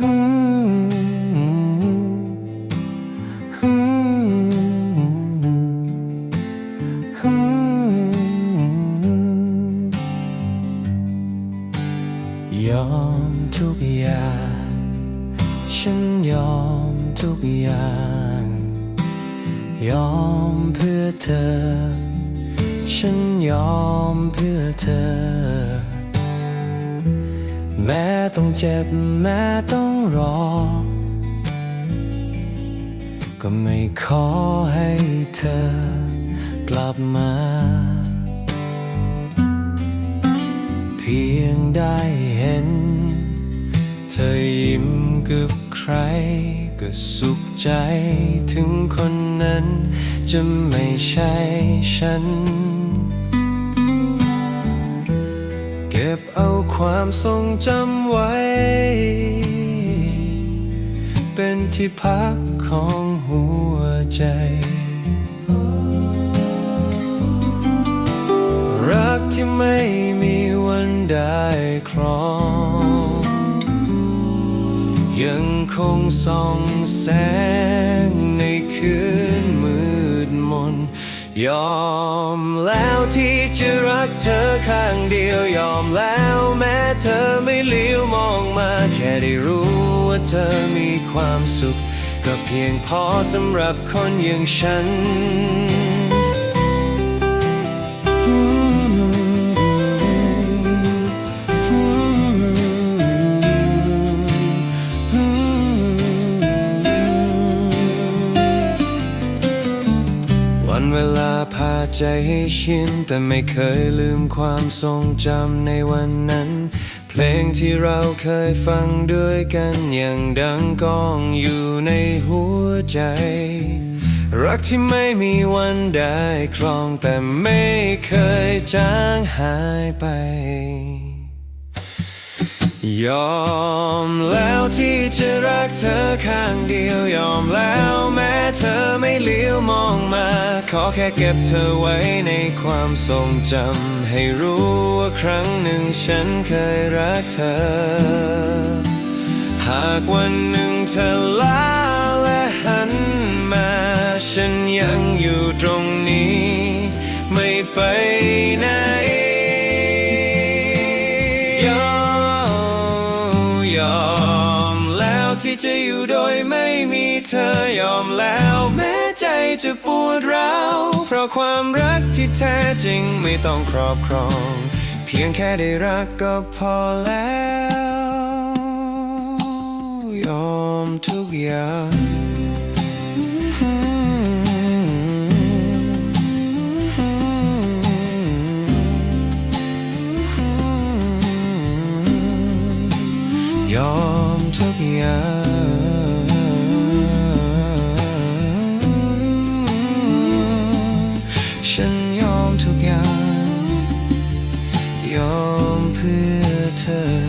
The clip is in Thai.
ยอมทุกอย่าง ฉันยอมทุกอย่าง ยอมเพื่อเธอ ฉันยอมเพื่อเธอ แม้ต้องเจ็บแม้ต้องรอ ก็ไม่ขอให้เธอกลับมา เพียงได้เห็น เธอยิ้มกับใคร ก็สุขใจถึงคนนั้น จะไม่ใช่ฉัน บเอาความทรงจำไว้ เป็นที่พักของหัวใจ รักที่ไม่มีวันได้ครอง ยังคงส่องแสงในคืนมืดมน ยอมแล้วที่จะรักเธอข้างเดียวยอมแล้วแม้เธอไม่เลี้ยวมองมาแค่ได้รู้ว่าเธอมีความสุข ก็เพียงพอสำหรับคนอย่างฉันวัน ใจให้ชิน แต่ไม่เคยลืมความทรงจำในวันนั้น เพลงที่เราเคยฟังด้วยกันยังดังก้องอยู่ในหัวใจ รักที่ไม่มีวันได้ครองแต่ไม่เคยจางหายไป ยอมแล้วที่จะรักเธอข้างเดียวยอมแล้วแม้ เธอไม่เลี้ยวมองมา ขอแค่เก็บเธอไว้ในความทรงจำ ให้รู้ว่าครั้งหนึ่งฉันเคยรักเธอ หากวันหนึ่งเธอลาและหันมา ฉันยัง จะปวดร้าวเพราะความรักที่แท้จริงไม่ต้องครอบครอง เพียงแค่ได้รักก็พอแล้ว ยอมทุกอย่างยอมทุกอย่าง ยอมเพื่อเธอ